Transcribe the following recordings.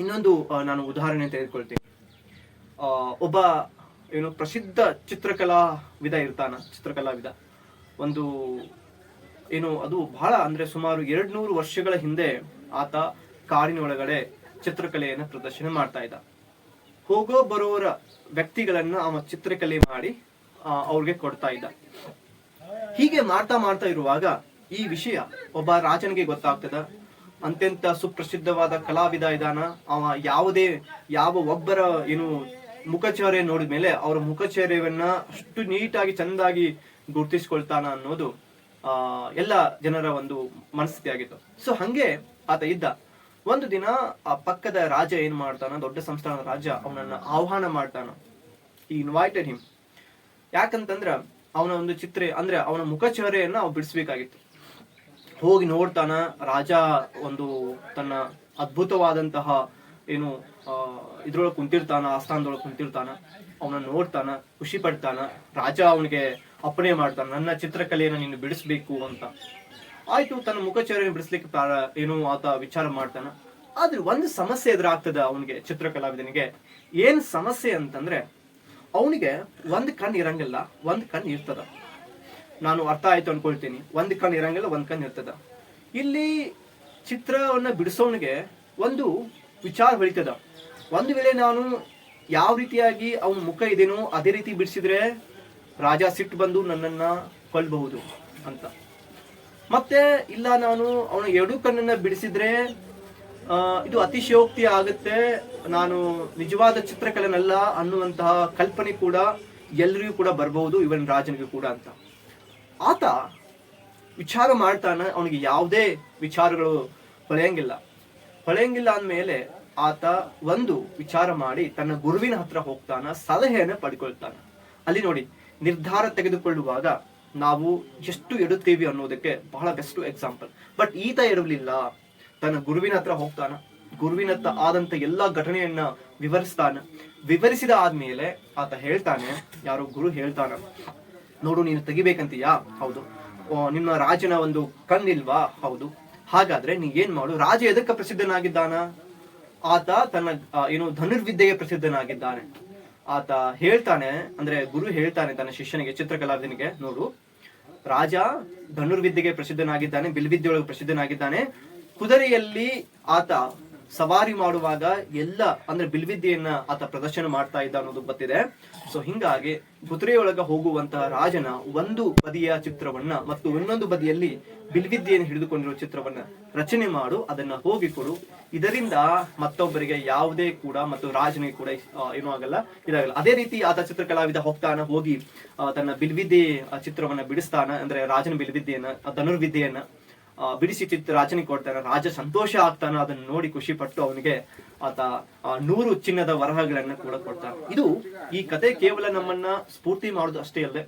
ಇನ್ನೊಂದು ನಾನು ಉದಾಹರಣೆ ತೆಗೆದುಕೊಳ್ತೀನಿ. ಒಬ್ಬ, ಏನು, ಪ್ರಸಿದ್ಧ ಚಿತ್ರಕಲಾ ವಿಧ ಇರ್ತಾನ ಚಿತ್ರಕಲಾವಿದ ಒಂದು, ಏನು, ಅದು ಬಹಳ ಅಂದ್ರೆ ಸುಮಾರು ಎರಡ್ನೂರು ವರ್ಷಗಳ ಹಿಂದೆ ಆತ ಕಾಡಿನ ಒಳಗಡೆ ಚಿತ್ರಕಲೆಯನ್ನ ಪ್ರದರ್ಶನ ಮಾಡ್ತಾ ಇದ್ದ. ಹೋಗೋ ಬರೋರ ವ್ಯಕ್ತಿಗಳನ್ನ ಅವ ಚಿತ್ರಕಲೆ ಮಾಡಿ ಅವ್ರಿಗೆ ಕೊಡ್ತಾ ಇದ್ದ. ಹೀಗೆ ಮಾಡ್ತಾ ಮಾಡ್ತಾ ಇರುವಾಗ ಈ ವಿಷಯ ಒಬ್ಬ ರಾಜನಿಗೆ ಗೊತ್ತಾಗ್ತದ. ಅತ್ಯಂತ ಸುಪ್ರಸಿದ್ಧವಾದ ಕಲಾವಿದ ಇದಾನ. ಅವ ಯಾವುದೇ, ಯಾವ ಒಬ್ಬರ, ಏನು, ಮುಖಚರ್ಯ ನೋಡಿದ ಮೇಲೆ ಅವರ ಮುಖಚರ್ಯವನ್ನ ಅಷ್ಟು ನೀಟಾಗಿ, ಚಂದಾಗಿ ಗುರುತಿಸ್ಕೊಳ್ತಾನ ಅನ್ನೋದು, ಆ, ಎಲ್ಲ ಜನರ ಒಂದು ಮನಸ್ಥಿತಿ ಆಗಿತ್ತು. ಸೊ ಹಂಗೆ ಆತ ಇದ್ದ. ಒಂದು ದಿನ ಆ ಪಕ್ಕದ ರಾಜ ಏನ್ ಮಾಡ್ತಾನ, ದೊಡ್ಡ ಸಂಸ್ಥಾನದ ರಾಜ ಅವನನ್ನ ಆಹ್ವಾನ ಮಾಡ್ತಾನ. ಈ ಇನ್ವೈಟೆಡ್ ಹಿಮ್ ಯಾಕಂತಂದ್ರ, ಅವನ ಒಂದು ಚಿತ್ರ, ಅಂದ್ರೆ ಅವನ ಮುಖಚರ್ಯೆಯನ್ನ ಅವ್ ಬಿಡಿಸ್ಬೇಕಾಗಿತ್ತು. ಹೋಗಿ ನೋಡ್ತಾನ ರಾಜ ಒಂದು ತನ್ನ ಅದ್ಭುತವಾದಂತಹ ಏನು ಇದ್ರೊಳಗೆ ಕುಂತಿರ್ತಾನ, ಆಸ್ಥಾನದೊಳಗೆ ಕುಂತಿರ್ತಾನ. ಅವನ ನೋಡ್ತಾನ, ಖುಷಿ ಪಡ್ತಾನ. ರಾಜ ಅವನಿಗೆ ಅಪ್ಪಣೆ ಮಾಡ್ತಾನ, ನನ್ನ ಚಿತ್ರಕಲೆಯನ್ನು ನೀನು ಬಿಡಿಸ್ಬೇಕು ಅಂತ. ಆಯ್ತು, ತನ್ನ ಮುಖಚರ್ಯನ್ನು ಬಿಡಿಸ್ಲಿಕ್ಕೆ ಪ್ರಾರ- ಏನು ಆತ ವಿಚಾರ ಮಾಡ್ತಾನ. ಆದ್ರೆ ಒಂದು ಸಮಸ್ಯೆ ಎದುರಾಗ್ತದ ಅವನಿಗೆ, ಚಿತ್ರಕಲಾವಿದನಿಗೆ. ಏನ್ ಸಮಸ್ಯೆ ಅಂತಂದ್ರೆ, ಅವನಿಗೆ ಒಂದ್ ಕಣ್ ಇರಂಗಿಲ್ಲ, ಒಂದ್ ಕಣ್ ಇರ್ತದ. ನಾನು ಅರ್ಥ ಆಯ್ತು ಅನ್ಕೊಳ್ತೀನಿ. ಒಂದ್ ಕಣ್ ಇರಂಗಿಲ್ಲ, ಒಂದ್ ಕಣ್ ಇರ್ತದ. ಇಲ್ಲಿ ಚಿತ್ರವನ್ನ ಬಿಡಿಸೋನಿಗೆ ಒಂದು ವಿಚಾರ ಹೊಳಿತದ ಒಂದು ವೇಳೆ ನಾನು ಯಾವ ರೀತಿಯಾಗಿ ಅವನ ಮುಖ ಇದೇನೋ ಅದೇ ರೀತಿ ಬಿಡಿಸಿದ್ರೆ ರಾಜ ಸಿಟ್ಟು ಬಂದು ನನ್ನನ್ನ ಕೊಲ್ಬಹುದು ಅಂತ. ಮತ್ತೆ ಇಲ್ಲ ನಾನು ಅವನ ಎರಡು ಕಣ್ಣನ್ನ ಬಿಡಿಸಿದ್ರೆ ಇದು ಅತಿಶಯೋಕ್ತಿ ಆಗುತ್ತೆ. ನಾನು ನಿಜವಾದ ಚಿತ್ರಕಲೆನಲ್ಲ ಅನ್ನುವಂತಹ ಕಲ್ಪನೆ ಕೂಡ ಎಲ್ಲರಿಗೂ ಕೂಡ ಬರಬಹುದು ಇವನ್ ರಾಜನಿಗೂ ಕೂಡ ಅಂತ. ಆತ ವಿಚಾರ ಮಾಡ್ತಾನೆ, ಅವನಿಗೆ ಯಾವುದೇ ವಿಚಾರಗಳು ಹೊಳೆಯಂಗಿಲ್ಲ. ಹೊಳೆಯಂಗಿಲ್ಲ ಅಂದಮೇಲೆ ಆತ ಒಂದು ವಿಚಾರ ಮಾಡಿ ತನ್ನ ಗುರುವಿನ ಹತ್ರ ಹೋಗ್ತಾನ, ಸಲಹೆಯನ್ನು ಪಡ್ಕೊಳ್ತಾನ. ಅಲ್ಲಿ ನೋಡಿ, ನಿರ್ಧಾರ ತೆಗೆದುಕೊಳ್ಳುವಾಗ ನಾವು ಎಷ್ಟು ಎಡುತ್ತೀವಿ ಅನ್ನೋದಕ್ಕೆ ಬಹಳ ಬೆಸ್ಟ್ ಎಕ್ಸಾಂಪಲ್ ಬಟ್ ಈತ ಇರಲಿಲ್ಲ. ತನ್ನ ಗುರುವಿನ ಹತ್ರ ಹೋಗ್ತಾನ. ಗುರುವಿನ ಹತ್ರ ಆದಂತ ಎಲ್ಲಾ ಘಟನೆಯನ್ನ ವಿವರಿಸ್ತಾನ. ವಿವರಿಸಿದ ಆದ್ಮೇಲೆ ಆತ ಹೇಳ್ತಾನೆ, ಯಾರೋ ಗುರು ಹೇಳ್ತಾನ. ನೋಡು, ನೀನು ತೆಗಿಬೇಕಂತೀಯಾ? ಹೌದು. ನಿಮ್ಮ ರಾಜನ ಒಂದು ಕಣ್ಣಿಲ್ವಾ? ಹೌದು. ಹಾಗಾದ್ರೆ ನೀ ಏನ್ ಮಾಡು? ರಾಜ ಎದಕ್ಕೆ ಪ್ರಸಿದ್ಧನಾಗಿದ್ದಾನ? ಆತ ತನ್ನ ಏನು ಧನುರ್ವಿದ್ಯೆಗೆ ಪ್ರಸಿದ್ಧನಾಗಿದ್ದಾನೆ. ಆತ ಹೇಳ್ತಾನೆ, ಅಂದ್ರೆ ಗುರು ಹೇಳ್ತಾನೆ ತನ್ನ ಶಿಷ್ಯನಿಗೆ, ಚಿತ್ರಕಲಾವಿದನಿಗೆ, ನೋಡು. ರಾಜ ಧನುರ್ವಿದ್ಯೆಗೆ ಪ್ರಸಿದ್ಧನಾಗಿದ್ದಾನೆ ಬಿಲ್ವಿದ್ಯೆ ಒಳಗೆ ಪ್ರಸಿದ್ಧನಾಗಿದ್ದಾನೆ. ಕುದುರೆಯಲ್ಲಿ ಆತ ಸವಾರಿ ಮಾಡುವಾಗ ಎಲ್ಲ, ಅಂದ್ರೆ ಬಿಲ್ವಿದ್ಯೆಯನ್ನ ಆತ ಪ್ರದರ್ಶನ ಮಾಡ್ತಾ ಇದ್ದ ಅನ್ನೋದು ಗೊತ್ತಿದೆ. ಸೊ ಹಿಂಗಾಗಿ ಕುದುರೆಯೊಳಗ ಹೋಗುವಂತಹ ರಾಜನ ಒಂದು ಬದಿಯ ಚಿತ್ರವನ್ನ ಮತ್ತು ಇನ್ನೊಂದು ಬದಿಯಲ್ಲಿ ಬಿಲ್ವಿದ್ಯೆಯನ್ನು ಹಿಡಿದುಕೊಂಡಿರುವ ಚಿತ್ರವನ್ನ ರಚನೆ ಮಾಡು, ಅದನ್ನ ಹೋಗಿ ಕೊಡು. ಇದರಿಂದ ಮತ್ತೊಬ್ಬರಿಗೆ ಯಾವುದೇ ಕೂಡ ಮತ್ತು ರಾಜನಿಗೆ ಕೂಡ ಏನೂ ಆಗಲ್ಲ, ಇದಾಗಲ್ಲ. ಅದೇ ರೀತಿ ಆತ ಚಿತ್ರಕಲಾವಿದ ಹೋಗ್ತಾನ, ಹೋಗಿ ತನ್ನ ಬಿಲ್ವಿದ್ಯೆ ಚಿತ್ರವನ್ನ ಬಿಡಿಸ್ತಾನ, ಅಂದ್ರೆ ರಾಜನ ಬಿಲ್ವಿದ್ಯೆಯನ್ನ, ಧನುರ್ವಿದ್ಯೆಯನ್ನ ಬಿಡಿಸಿ ರಾಜನಿಗೆ ಕೊಡ್ತಾನೆ. ರಾಜ ಸಂತೋಷ ಆಗ್ತಾನ. ಅದನ್ನ ನೋಡಿ ಖುಷಿ ಪಟ್ಟು ಅವನಿಗೆ ಆತ ನೂರು ಚಿನ್ನದ ವರಹಗಳನ್ನ ಕೂಡ ಕೊಡ್ತಾನೆ. ಇದು ಈ ಕತೆ ಕೇವಲ ನಮ್ಮನ್ನ ಸ್ಫೂರ್ತಿ ಮಾಡೋದು ಅಷ್ಟೇ ಅಲ್ಲದೆ,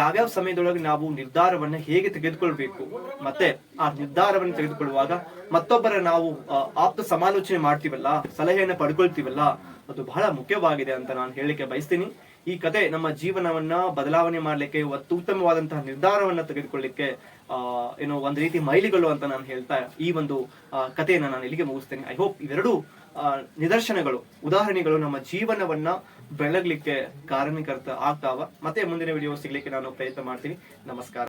ಯಾವ್ಯಾವ ಸಮಯದೊಳಗೆ ನಾವು ನಿರ್ಧಾರವನ್ನ ಹೇಗೆ ತೆಗೆದುಕೊಳ್ಬೇಕು, ಮತ್ತೆ ಆ ನಿರ್ಧಾರವನ್ನು ತೆಗೆದುಕೊಳ್ಳುವಾಗ ಮತ್ತೊಬ್ಬರ ನಾವು ಆಪ್ತ ಸಮಾಲೋಚನೆ ಮಾಡ್ತೀವಲ್ಲ, ಸಲಹೆಯನ್ನ ಪಡ್ಕೊಳ್ತೀವಲ್ಲ, ಅದು ಬಹಳ ಮುಖ್ಯವಾಗಿದೆ ಅಂತ ನಾನು ಹೇಳಿಕೆ ಬಯಸ್ತೀನಿ. ಈ ಕತೆ ನಮ್ಮ ಜೀವನವನ್ನ ಬದಲಾವಣೆ ಮಾಡ್ಲಿಕ್ಕೆ ಒತ್ತು ಉತ್ತಮವಾದಂತಹ ನಿರ್ಧಾರವನ್ನ ತೆಗೆದುಕೊಳ್ಳಿಕ್ಕೆ ಏನೋ ಒಂದು ರೀತಿ ಮೈಲಿಗಳು ಅಂತ ನಾನು ಹೇಳ್ತಾ ಈ ಒಂದು ಕಥೆಯನ್ನ ನಾನು ಇಲ್ಲಿಗೆ ಮುಗಿಸ್ತೇನೆ. ಐ ಹೋಪ್ ಇವೆರಡು ನಿದರ್ಶನಗಳು, ಉದಾಹರಣೆಗಳು ನಮ್ಮ ಜೀವನವನ್ನ ಬೆಳಗ್ಲಿಕ್ಕೆ ಕಾರಣೀಕರ್ತ ಆಗ್ತಾವ. ಮತ್ತೆ ಮುಂದಿನ ವಿಡಿಯೋ ಸಿಗ್ಲಿಕ್ಕೆ ನಾನು ಪ್ರಯತ್ನ ಮಾಡ್ತೀನಿ. ನಮಸ್ಕಾರ.